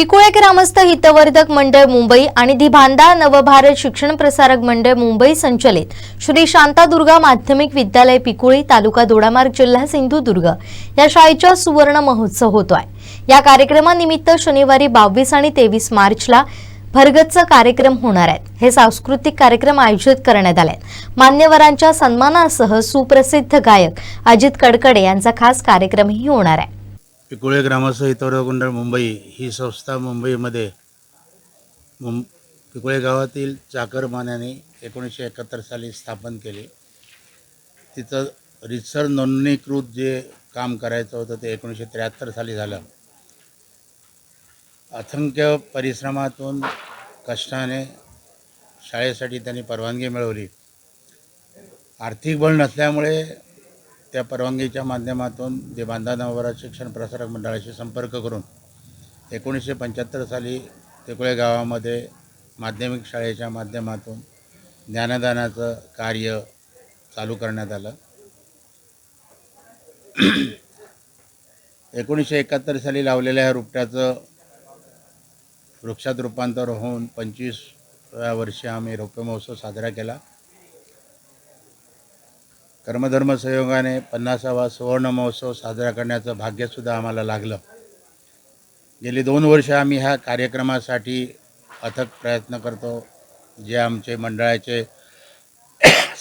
पिकुळे ग्रामस्थ हितवर्धक मंडळ मुंबई आणि दिभांदा नवभारत शिक्षण प्रसारक मंडळ मुंबई संचलित श्री शांतादुर्गा माध्यमिक विद्यालय पिकुळी तालुका दोडामार्ग जिल्हा सिंधुदुर्ग या शाळेचा सुवर्ण महोत्सव होतोय. या कार्यक्रमानिमित्त शनिवारी बावीस आणि तेवीस मार्चला भरगतचा कार्यक्रम होणार आहेत. हे सांस्कृतिक कार्यक्रम आयोजित करण्यात आले आहेत. मान्यवरांच्या सन्मानासह सुप्रसिद्ध गायक अजित कडकडे यांचा खास कार्यक्रमही होणार आहे. पिकुळे ग्रामस्थ हितवर्धक मंडळ मुंबई ही संस्था मुंबईमध्ये मुं पिकुळे गावातील चाकरमान्याने एकोणीसशे एकाहत्तर साली स्थापन केली. तिथं रितसर नोंदणीकृत जे काम करायचं होतं ते एकोणीसशे त्र्याहत्तर साली झालं. असंख्य परिश्रमातून कष्टाने शाळेसाठी त्यांनी परवानगी मिळवली. आर्थिक बळ नसल्यामुळे त्या परवानगीच्या माध्यमातून जे बांधा नवरा शिक्षण प्रसारक मंडळाशी संपर्क करून एकोणीसशे पंच्याहत्तर साली तिकुळे गावामध्ये माध्यमिक शाळेच्या माध्यमातून ज्ञानदानाचं कार्य चालू करण्यात आलं. एकोणीसशे एकाहत्तर साली लावलेल्या ह्या रुपट्याचं वृक्षात रूपांतर होऊन पंचवीसव्या वर्षी आम्ही रौप्य महोत्सव साजरा केला. कर्मधर्म संयोगाने पन्नासावा सुवर्ण महोत्सव साजरा करण्याचं भाग्यसुद्धा आम्हाला लागलं. गेली दोन वर्ष आम्ही ह्या कार्यक्रमासाठी अथक प्रयत्न करतो. जे आमचे मंडळाचे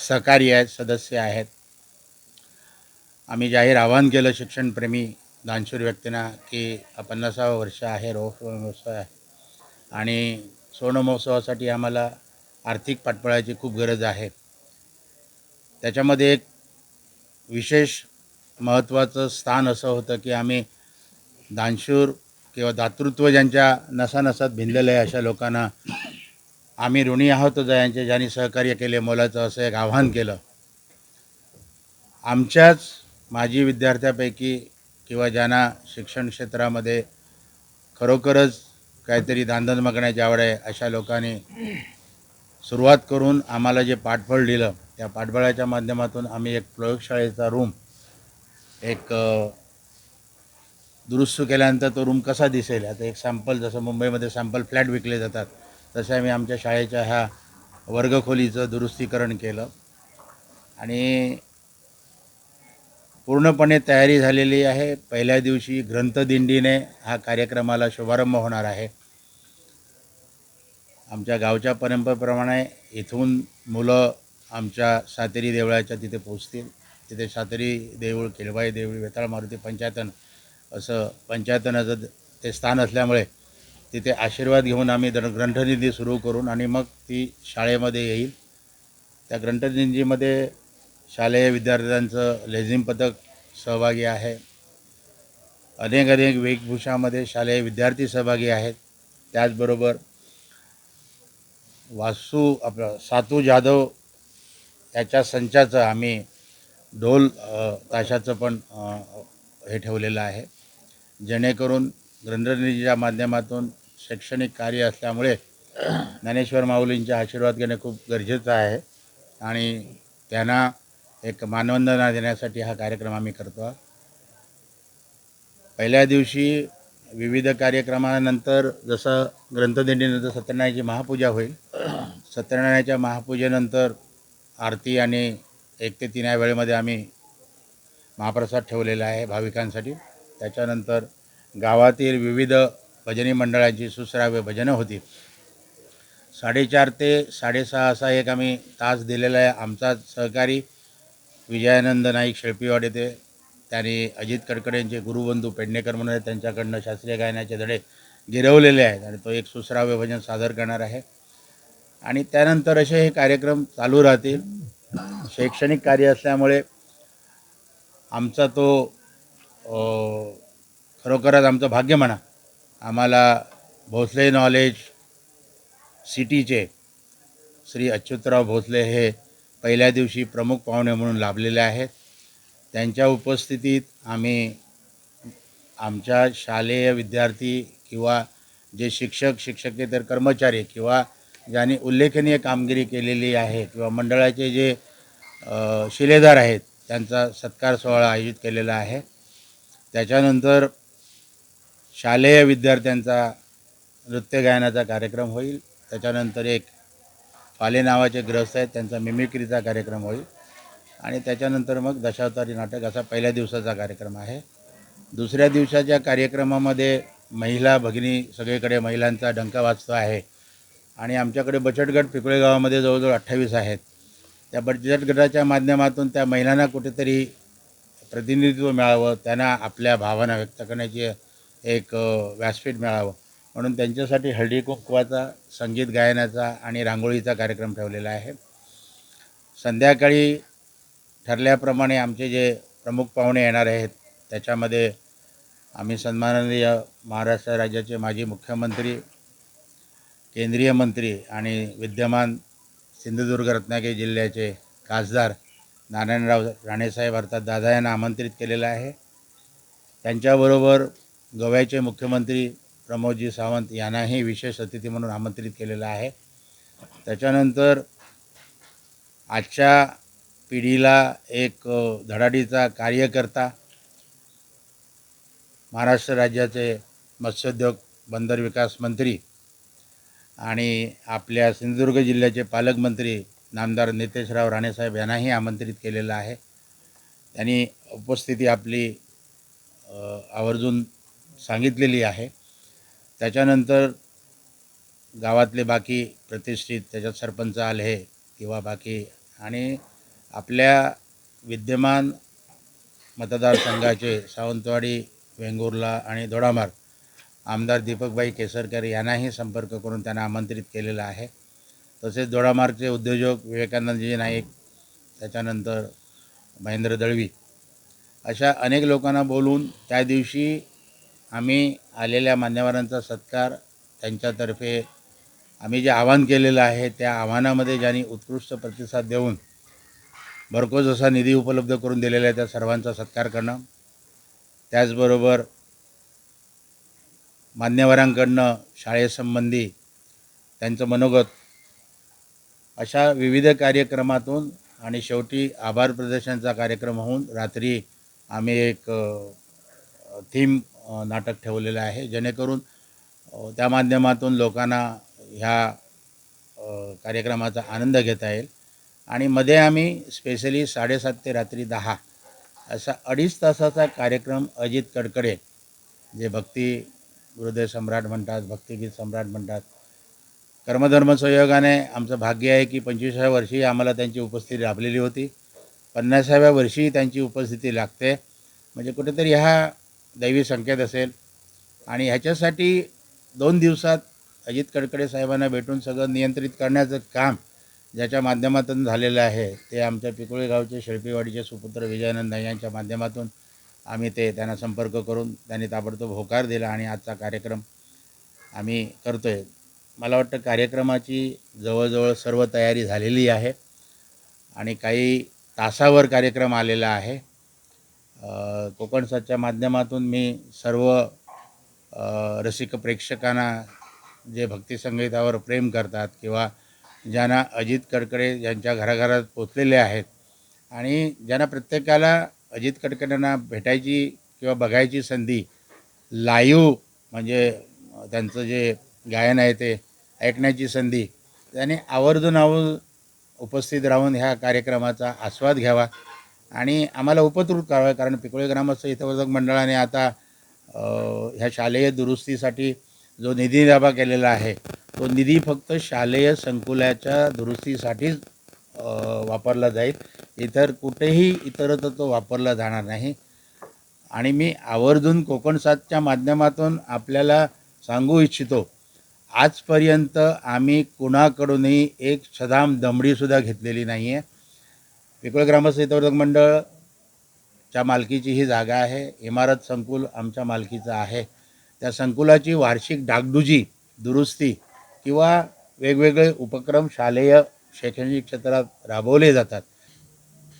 सहकारी आहेत सदस्य आहेत. आम्ही जाहीर आवाहन केलं शिक्षणप्रेमी दानशूर व्यक्तींना की हा पन्नासावं वर्ष आहे रोख महोत्सव आहे. आणि सुवर्ण महोत्सवासाठी आम्हाला आर्थिक पाठबळाची खूप गरज आहे. त्याच्यामध्ये एक विशेष महत्त्वाचं स्थान असं होतं की आम्ही दानशूर किंवा दातृत्व ज्यांच्या नसानसात भिनलेलं आहे अशा लोकांना आम्ही ऋणी आहोत यांचे ज्यांनी सहकार्य केले मोलाचं असं एक आव्हान केलं. आमच्याच माजी विद्यार्थ्यापैकी किंवा ज्यांना शिक्षण क्षेत्रामध्ये खरोखरच काहीतरी धांदल मागण्याची आवड आहे अशा लोकांनी सुरुवात करून आम्हाला जे पाठबळ दिलं त्या पाठबळाच्या माध्यमातून आम्ही एक प्रयोगशाळेचा रूम एक दुरुस्त केल्यानंतर तो रूम कसा दिसेल? आता एक सॅम्पल जसं मुंबईमध्ये सॅम्पल फ्लॅट विकले जातात तसे आम्ही आमच्या शाळेच्या ह्या वर्गखोलीचं दुरुस्तीकरण केलं. आणि पूर्णपणे तयारी झालेली आहे. पहिल्या दिवशी ग्रंथदिंडीने हा कार्यक्रमाला शुभारंभ होणार आहे. आमच्या गावच्या परंपरेप्रमाणे इथून मुलं आमच्या सातेरी देवळाच्या तिथे पोचतील. तिथे सातेरी देऊळ केळबाई देऊळ वेताळ मारुती पंचायतन असं पंचायतनाचं ते स्थान असल्यामुळे तिथे आशीर्वाद घेऊन आम्ही दर ग्रंथनिधी सुरू करून आणि मग ती शाळेमध्ये येईल. त्या ग्रंथनिधीमध्ये शालेय विद्यार्थ्यांचं लेझिम पथक सहभागी आहे. अनेक अनेक वेशभूषामध्ये शालेय विद्यार्थी सहभागी आहेत. त्याचबरोबर वासू आपलं सातू जाधव त्याच्या संचाचं आम्ही ढोल ताशाचं पण हे ठेवलेलं आहे जेणेकरून ग्रंथनिधीच्या माध्यमातून शैक्षणिक कार्य असल्यामुळे ज्ञानेश्वर माऊलींचे आशीर्वाद घेणे खूप गरजेचं आहे आणि त्यांना एक मानवंदना देण्यासाठी हा कार्यक्रम आम्ही करतो आहोत. पहिल्या दिवशी विविध कार्यक्रमानंतर जसं ग्रंथदिंडीनंतर सत्यनारायणाची महापूजा होईल सत्यनारायणाच्या महापूजेनंतर आरती आणि एक ते तीन या वेळेमध्ये आम्ही महाप्रसाद ठेवलेला आहे भाविकांसाठी. त्याच्यानंतर गावातील विविध भजनी मंडळांची सुश्राव्य भजनं होती. साडेचार ते साडेसहा असा एक आम्ही तास दिलेला आहे. आमचा सहकारी विजयानंद नाईक शेळपीवाड येथे त्यांनी अजित कडकडेंचे गुरुबंधू पेडणेकर म्हणून त्यांच्याकडनं शास्त्रीय गायनाचे धडे गिरवलेले आहेत आणि तो एक सुश्राव्य भजन सादर करणार आहे. आणि त्यानंतर असे हे कार्यक्रम चालू राहतील. शैक्षणिक कार्य असल्यामुळे आमचा तो खरोखरच आमचं भाग्य म्हणा. आम्हाला भोसले नॉलेज सिटीचे श्री अच्युतराव भोसले हे पहिल्या दिवशी प्रमुख पाहुणे म्हणून लाभलेले आहेत. त्यांच्या उपस्थितीत आम्ही आमच्या शालेय विद्यार्थी किंवा जे शिक्षक शिक्षकेतर कर्मचारी किंवा ज्यांनी उल्लेखनीय कामगिरी केलेली आहे किंवा मंडळाचे जे शिलेदार आहेत त्यांचा सत्कार सोहळा आयोजित केलेला आहे. त्याच्यानंतर शालेय विद्यार्थ्यांचा नृत्य गायनाचा कार्यक्रम होईल. त्याच्यानंतर एक फाले नावाचे ग्रस्त आहेत त्यांचा मिमिक्रीचा कार्यक्रम होईल. आणि त्याच्यानंतर मग दशावतारी नाटक असा पहिल्या दिवसाचा कार्यक्रम आहे. दुसऱ्या दिवसाच्या कार्यक्रमामध्ये महिला भगिनी सगळीकडे महिलांचा डंका वाजतो आहे. आणि आमच्याकडे बचत गट गावामध्ये जवळजवळ अठ्ठावीस आहेत. त्या बचत गटाच्या माध्यमातून त्या महिलांना कुठेतरी प्रतिनिधित्व मिळावं त्यांना आपल्या भावना व्यक्त करण्याची एक व्यासपीठ मिळावं. म्हणून त्यांच्यासाठी हळदी कुंकवाचा संगीत गायनाचा आणि रांगोळीचा कार्यक्रम ठेवलेला आहे. संध्याकाळी ठरल्याप्रमाणे आमचे जे प्रमुख पाहुणे येणार आहेत त्याच्यामध्ये आम्ही सन्माननीय महाराष्ट्र राज्याचे माजी मुख्यमंत्री केंद्रीय मंत्री आणि विद्यमान सिंधुदुर्ग रत्नागिरी जिल्ह्याचे खासदार नारायणराव राणेसाहेब अर्थात दादा यांना आमंत्रित केलेलं आहे. त्यांच्याबरोबर गोव्याचे मुख्यमंत्री प्रमोदजी सावंत यांनाही विशेष अतिथी म्हणून आमंत्रित केलेलं आहे. त्याच्यानंतर आजच्या पिढीला एक धडाडीचा कार्यकर्ता महाराष्ट्र राज्याचे मत्स्योद्योग बंदर विकास मंत्री आणि आपल्या सिंधुदुर्ग जिल्ह्याचे पालकमंत्री नामदार नितेशराव राणेसाहेब यांनाही आमंत्रित केलेलं आहे. त्यांनी उपस्थिती आपली आवर्जून सांगितलेली आहे. त्याच्यानंतर गावातले बाकी प्रतिष्ठित त्याच्यात सरपंच आले किंवा बाकी आणि आपल्या विद्यमान मतदारसंघाचे सावंतवाडी वेंगुर्ला आणि दोडामार्ग आमदार दीपकबाई केसरकर यांनाही संपर्क करून त्यांना आमंत्रित केलेलं आहे. तसेच दोडामार्गचे उद्योजक विवेकानंदजी नाईक त्याच्यानंतर महेंद्र दळवी अशा अनेक लोकांना बोलून त्या दिवशी आम्ही आलेल्या मान्यवरांचा सत्कार त्यांच्यातर्फे आम्ही जे आव्हान केलेलं आहे त्या आव्हानामध्ये ज्यांनी उत्कृष्ट प्रतिसाद देऊन भरघोस असा निधी उपलब्ध करून दिलेला आहे त्या सर्वांचा सत्कार करणं. त्याचबरोबर मान्यवरांकडनं शाळेसंबंधी त्यांचं मनोगत अशा विविध कार्यक्रमातून आणि शेवटी आभार प्रदर्शनाचा कार्यक्रम होऊन रात्री आम्ही एक थीम नाटक ठेवलेलं आहे. जेणेकरून त्या माध्यमातून लोकांना ह्या कार्यक्रमाचा आनंद घेता येईल. आणि मध्ये आम्ही स्पेशली साडेसात ते रात्री दहा असा अडीच तासाचा कार्यक्रम अजित कडकडे जे भक्ती गुरुदेव सम्राट म्हणतात भक्तिगीत सम्राट म्हणतात. कर्मधर्म संयोगाने आमचं भाग्य आहे की पंचवीसाव्या वर्षी आम्हाला त्यांची उपस्थिती लाभलेली होती. पन्नासाव्या वर्षी त्यांची उपस्थिती लागते. म्हणजे कुठेतरी ह्या दैवी संकेत असेल. आणि ह्याच्यासाठी दोन दिवसात अजित कडकडे साहेबांना भेटून सगळं नियंत्रित करण्याचं काम ज्याच्या माध्यमातून झालेलं आहे ते आमच्या पिकोळी गावचे शेळपीवाडीचे सुपुत्र विजयानंद यांच्या माध्यमातून आम्ही ते त्यांना संपर्क करून त्यांनी ताबडतोब होकार दिला आणि आजचा कार्यक्रम आम्ही करतो आहे मला वाटतं कार्यक्रमाची जवळजवळ सर्व तयारी झालेली आहे आणि काही तासावर कार्यक्रम आलेला आहे. कोकणसाच्या माध्यमातून मी सर्व रसिक प्रेक्षकांना जे भक्तिसंगीतावर प्रेम करतात किंवा ज्यांना अजित कडकडे यांच्या घराघरात पोचलेले आहेत आणि ज्यांना प्रत्येकाला अजित कडकडेंना भेटायची किंवा बघायची संधी लाईव्ह म्हणजे त्यांचं जे गायन आहे ते ऐकण्याची संधी त्याने आवर्जून आवर्जून उपस्थित राहून ह्या कार्यक्रमाचा आस्वाद घ्यावा. आणि आम्हाला उपद्रुत करावं कारण पिकोळे ग्रामस्थ हितवर्धक मंडळाने आता ह्या शालेय दुरुस्तीसाठी जो निधी दाबा केलेला आहे तो निधी फक्त शालेय संकुलाच्या दुरुस्तीसाठीच वापरला जाईल. इतर कुठेही इतरत्र तो वापरला जाणार नाही. आणि मी आवर्जून कोकण सातच्या माध्यमातून आपल्याला सांगू इच्छितो आजपर्यंत आम्ही कुणाकडूनही एक सदाम दमडीसुद्धा घेतलेली नाही आहे पिकोळ ग्रामस्थ मंडळच्या मालकीची ही जागा आहे. इमारत संकुल आमच्या मालकीचं आहे. त्या संकुलाची वार्षिक डागडुजी दुरुस्ती किंवा वेगवेगळे उपक्रम शालेय शैक्षणिक क्षेत्रात राबवले जातात.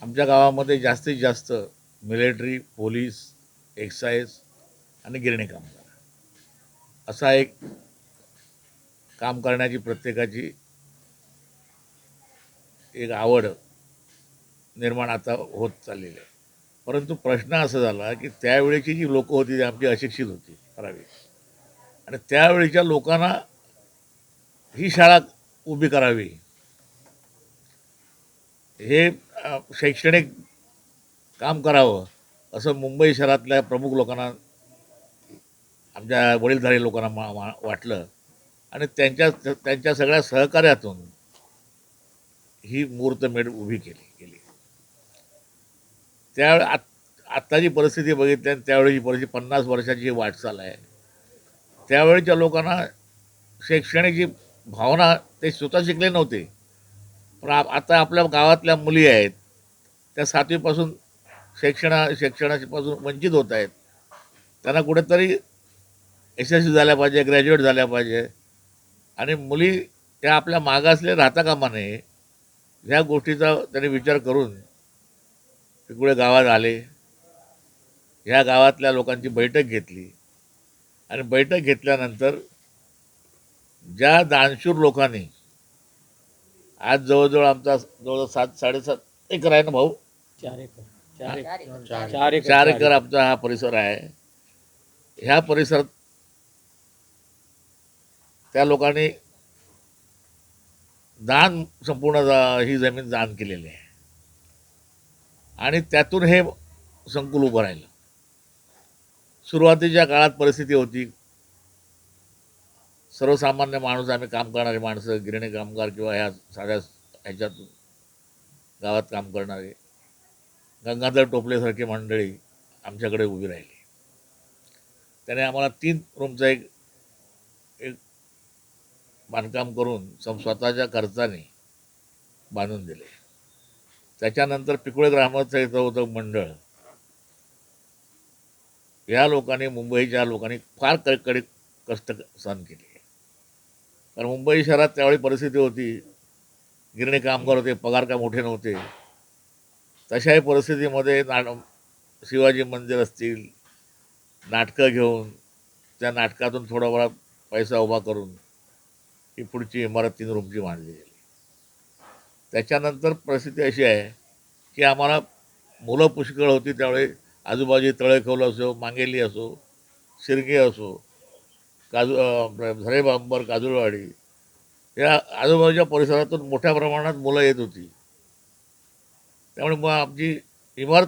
आमच्या गावामध्ये जास्तीत जास्त मिलिटरी पोलीस एक्साईज आणि गिरणी कामगार असा एक काम करण्याची प्रत्येकाची एक आवड निर्माण आता होत चाललेली आहे. परंतु प्रश्न असा झाला की त्यावेळेची जी लोकं होती ती आमची अशिक्षित होती करावी आणि त्यावेळीच्या लोकांना ही शाळा उभी करावी. हे शैक्षणिक काम करावं असं मुंबई शहरातल्या प्रमुख लोकांना आमच्या वडीलधारी लोकांना मा- मा- वाटलं. आणि त्यांच्या त्यांच्या सगळ्या सहकार्यातून ही मूर्तमेढ उभी केली गेली त्या आत आत्ताची परिस्थिती बघितली आणि त्यावेळेची परिस्थिती पन्नास वर्षाची वाटचाल आहे त्यावेळेच्या लोकांना शैक्षणिक जी भावना ते स्वतः शिकले नव्हते. पण आता आपल्या गावातल्या मुली आहेत त्या सातवीपासून शिक्षणा शिक्षणापासून वंचित होत आहेत. त्यांना कुठेतरी एस एस सी झाल्या पाहिजे ग्रॅज्युएट झाल्या पाहिजे. आणि मुली त्या आपल्या मागासले राहता कामा नये ह्या गोष्टीचा त्यांनी विचार करून तिकडे गावात आले. ह्या गावातल्या लोकांची बैठक घेतली. आणि बैठक घेतल्यानंतर ज्या दानशूर लोकांनी आज जवळजवळ आमचा जवळजवळ सात साडेसात एकर आहे ना भाऊ? चार एकर. चार एकर. चार- एकर. आमचा हा परिसर आहे. ह्या परिसरात त्या लोकांनी दान संपूर्ण ही जमीन दान केलेली आहे. आणि त्यातून हे संकुल उभं राहिलं. सुरुवातीच्या काळात परिस्थिती होती. सर्वसामान्य माणूस आम्ही काम करणारी माणसं गिरणी कामगार किंवा ह्या साध्या ह्याच्यातून गावात काम करणारे गंगाधर टोपलेसारखी मंडळी आमच्याकडे उभी राहिली. त्याने आम्हाला तीन रूमचा एक एक बांधकाम करून सम स्वतःच्या खर्चाने बांधून दिले. त्याच्यानंतर पिकुळे ग्रामाचं इथं होतं मंडळ. या लोकांनी मुंबईच्या लोकांनी फार कडकडीत कष्ट सहन केले. कारण मुंबई शहरात त्यावेळी परिस्थिती होती. गिरणी कामगार होते पगार काय मोठे नव्हते. तशाही परिस्थितीमध्ये नाट शिवाजी मंदिर असतील नाटकं घेऊन त्या नाटकातून थोडाफार पैसा उभा करून ही पुढची इमारत तीन रूमची मांडली गेली. त्याच्यानंतर परिस्थिती अशी आहे की आम्हाला मुलं पुष्कळ होती त्यावेळी आजूबाजू तळेखोल असो मांगेली असो शिरगे असो काजू झरे बांबर काजूळवाडी या आजूबाजूच्या परिसरातून मोठ्या प्रमाणात मुलं येत होती. त्यामुळे मग आमची इमारत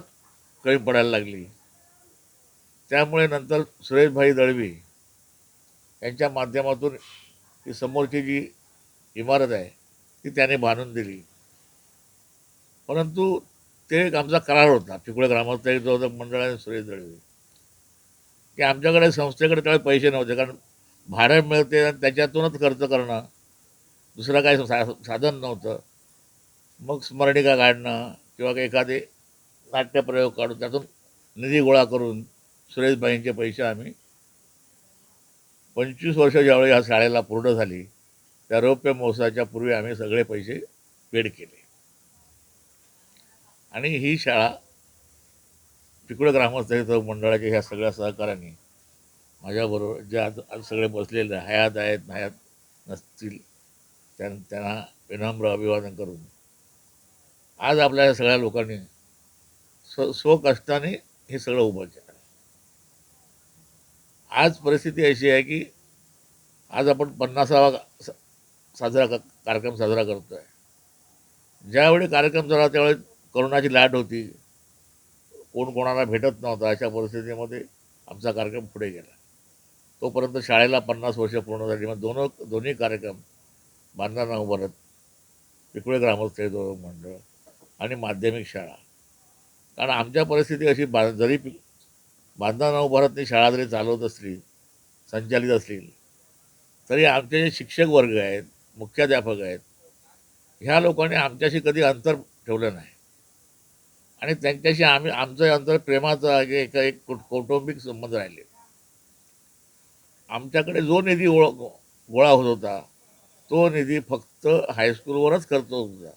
कमी पडायला लागली. त्यामुळे नंतर सुरेशभाई दळवी यांच्या माध्यमातून ही समोरची जी इमारत आहे ती त्याने बांधून दिली. परंतु ते एक आमचा करार होता. चिकुळे ग्रामस्थ मंडळाने जो मंडळ आणि सुरेश दळवी. की आमच्याकडे संस्थेकडे त्यावेळी पैसे नव्हते कारण भाडं मिळते आणि त्याच्यातूनच खर्च करणं. दुसरं काही सा साधन नव्हतं. मग स्मरणिका काढणं किंवा एखादे नाट्यप्रयोग काढून त्यातून निधी गोळा करून सुरेशबाईंचे पैसे आम्ही पंचवीस वर्ष ज्यावेळी ह्या शाळेला पूर्ण झाली त्या रौप्य महोत्सवाच्या पूर्वी आम्ही सगळे पैसे पेड केले. आणि ही शाळा तिकडं ग्रामस्थ मंडळाच्या ह्या सगळ्या सहकाऱ्यांनी माझ्याबरोबर जे आज आज सगळे बसलेले हयात आहेत हयात नसतील त्यां त्यांना विनम्र अभिवादन करून. आज आपल्या सगळ्या लोकांनी स्व स्वकष्टाने हे सगळं उभं केलं. आज परिस्थिती अशी आहे की आज आपण पन्नासावा साजरा का कार्यक्रम साजरा करतो आहे ज्यावेळी कार्यक्रम झाला त्यावेळी करोनाची लाट होती. कोण कोणाला भेटत नव्हता अशा परिस्थितीमध्ये आमचा कार्यक्रम पुढे गेला. तोपर्यंत शाळेला पन्नास वर्ष पूर्ण झाली. मग दोन दोन्ही कार्यक्रम बांधणार उभारत पिकुळे ग्रामस्थ दोन मंडळ आणि माध्यमिक शाळा. कारण आमच्या परिस्थिती अशी बा जरी पि बांधणार उभारतनी शाळा जरी चालवत असली संचालित असतील तरी आमचे जे शिक्षक वर्ग आहेत मुख्याध्यापक आहेत ह्या लोकांनी आमच्याशी कधी अंतर ठेवलं नाही. आणि त्यांच्याशी आम्ही आमचं अंतर प्रेमाचं एक एक कौटुंबिक संबंध राहिले. आमच्याकडे जो निधी गोळा गोळा होत होता तो निधी फक्त हायस्कूलवरच खर्च होत होता.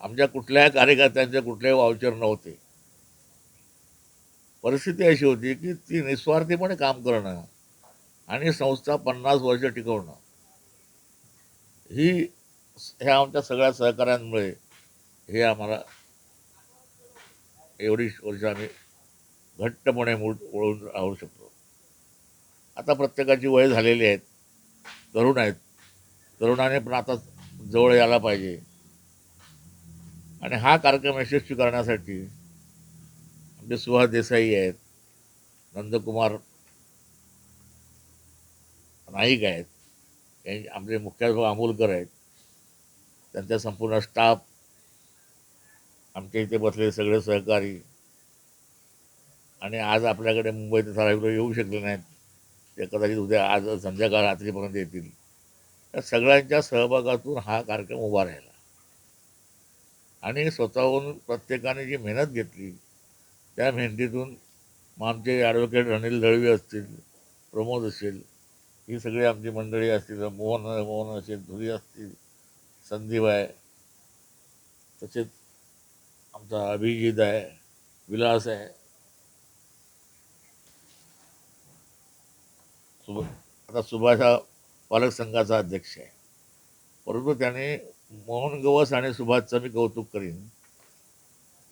आमच्या कुठल्याही कार्यकर्त्यांचे कुठलेही वाउचर नव्हते. परिस्थिती अशी होती की ती निस्वार्थीपणे काम करणं आणि संस्था पन्नास वर्ष टिकवणं ही ह्या आमच्या सगळ्या सहकाऱ्यांमुळे हे आम्हाला एवढी वर्ष आम्ही घट्टपणे मूळ ओळून राहू शकतो. आता प्रत्येकाची वय झालेली आहेत. तरुण आहेत. तरुणाने पण आता जवळ यायला पाहिजे. आणि हा कार्यक्रम यशस्वी करण्यासाठी आमचे सुहास देसाई आहेत नंदकुमार नाईक आहेत आमचे मुख्याध्यापक आमोलकर आहेत. त्यांचा संपूर्ण स्टाफ आमच्या इथे बसलेले सगळे सहकारी. आणि आज आपल्याकडे मुंबईत ठराविक येऊ शकले नाहीत. ते कदाचित उद्या आज संध्याकाळ रात्रीपर्यंत येतील. या सगळ्यांच्या सहभागातून हा कार्यक्रम उभा राहिला. आणि स्वतःहून प्रत्येकाने जी मेहनत घेतली त्या मेहनतीतून मग आमचे ॲडव्होकेट अनिल दळवी असतील प्रमोद असेल ही सगळी आमची मंडळी असतील मोहन मोहन असेल धुरी असतील संदीप आहे तसेच आमचा अभिजित आहे विलास आहे सुभ आता सुभाष हा पालक संघाचा अध्यक्ष आहे. परंतु त्याने मोहन गवस आणि सुभाषचं मी कौतुक करीन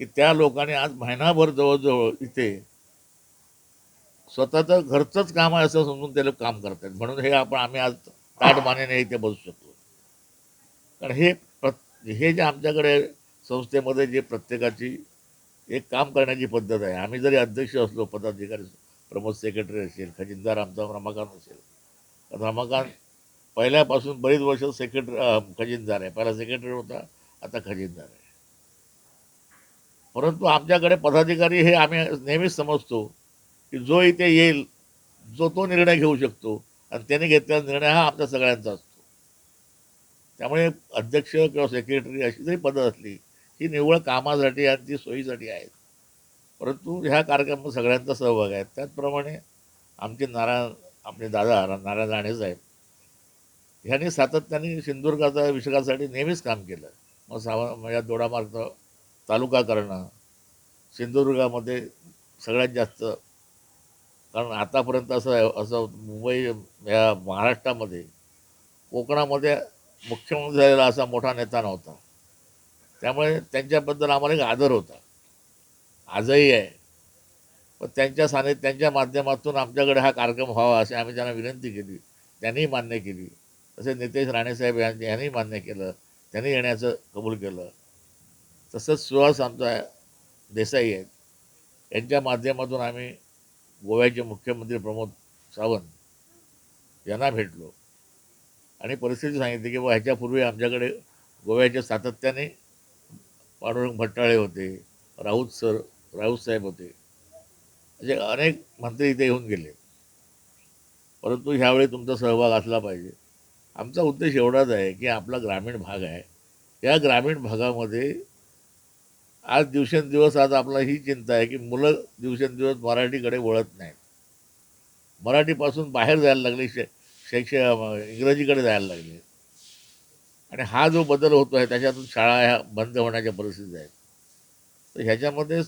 की त्या लोकांनी आज महिनाभर जवळजवळ इथे स्वतःचं घरचंच काम आहे असं समजून ते लोक काम करतात म्हणून हे आपण आम्ही आज ताटमानेने इथे बसू शकतो कारण हे प्रत हे जे आमच्याकडे संस्थेमध्ये जे प्रत्येकाची एक काम करण्याची पद्धत आहे. आम्ही जरी अध्यक्ष असलो पदाधिकारी प्रमोद सेक्रेटरी असेल खजिनदार आमचा रमाकांत असेल. रमाकांत पहिल्यापासून बरीच वर्ष सेक्रेटरी खजिनदार आहे. पहिला सेक्रेटरी होता आता खजिनदार आहे. परंतु आमच्याकडे पदाधिकारी हे आम्ही नेहमीच समजतो की जो इथे येईल जो तो निर्णय घेऊ शकतो आणि त्याने घेतलेला निर्णय हा आमच्या सगळ्यांचा असतो. त्यामुळे अध्यक्ष किंवा सेक्रेटरी अशी जरी पदं असली ही निव्वळ कामासाठी आणि ती सोयीसाठी आहेत. परंतु ह्या कार्यक्रमात सगळ्यांचा सहभाग आहे. त्याचप्रमाणे आमचे नारायण आपले दादा नारायण राणे साहेब ह्यांनी सातत्याने सिंधुदुर्गाचा विषयासाठी नेहमीच काम केलं. मग सावा म्हणजे दोडामार्ग तालुका करणं सिंधुदुर्गामध्ये सगळ्यात जास्त कारण आतापर्यंत असं असं मुंबई या महाराष्ट्रामध्ये कोकणामध्ये मुख्यमंत्री झालेला असा मोठा नेता नव्हता. त्यामुळे त्यांच्याबद्दल आम्हाला एक आदर होता. आजही आहे. पण त्यांच्या साने त्यांच्या माध्यमातून आमच्याकडे हा कार्यक्रम व्हावा अशी आम्ही त्यांना विनंती केली. त्यांनीही मान्य केली. तसे नितेश राणेसाहेब यांनी यांनी मान्य केलं. त्यांनी येण्याचं कबूल केलं. तसंच सुहास आमचा देसाई आहेत यांच्या माध्यमातून आम्ही गोव्याचे मुख्यमंत्री प्रमोद सावंत यांना भेटलो. आणि परिस्थिती सांगितली की बा ह्याच्यापूर्वी आमच्याकडे गोव्याच्या सातत्याने पांडुरंग भट्टाळे होते. राऊत सर राऊतसाहेब होते. असे अनेक मंत्री इथे येऊन गेले. परंतु ह्यावेळी तुमचा सहभाग असला पाहिजे. आमचा उद्देश एवढाच आहे की आपला ग्रामीण भाग आहे. या ग्रामीण भागामध्ये आज दिवसेंदिवस आज आपला ही चिंता आहे की मुलं दिवसेंदिवस मराठीकडे वळत नाहीत. मराठीपासून बाहेर जायला लागले शे शैक्ष इंग्रजीकडे जायला लागले. आणि हा जो बदल होतो आहे त्याच्यातून शाळा ह्या बंद होण्याच्या परिस्थिती आहेत. तर ह्याच्यामध्ये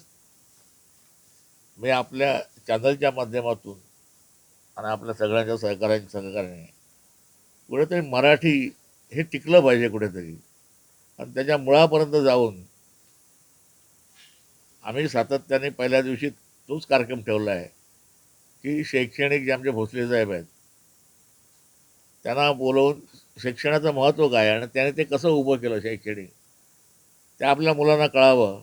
मी आपल्या चॅनलच्या माध्यमातून आणि आपल्या सगळ्यांच्या सहकाऱ्यांच्या सहकार्याने कुठेतरी मराठी हे टिकलं पाहिजे कुठेतरी. आणि त्याच्या मुळापर्यंत जाऊन आम्ही सातत्याने पहिल्या दिवशी तोच कार्यक्रम ठेवला आहे की शैक्षणिक जे आमचे भोसले साहेब आहेत त्यांना बोलवून शिक्षणाचं महत्त्व काय आणि त्याने ते कसं उभं केलं शैक्षणिक? ते आपल्या मुलांना कळावं.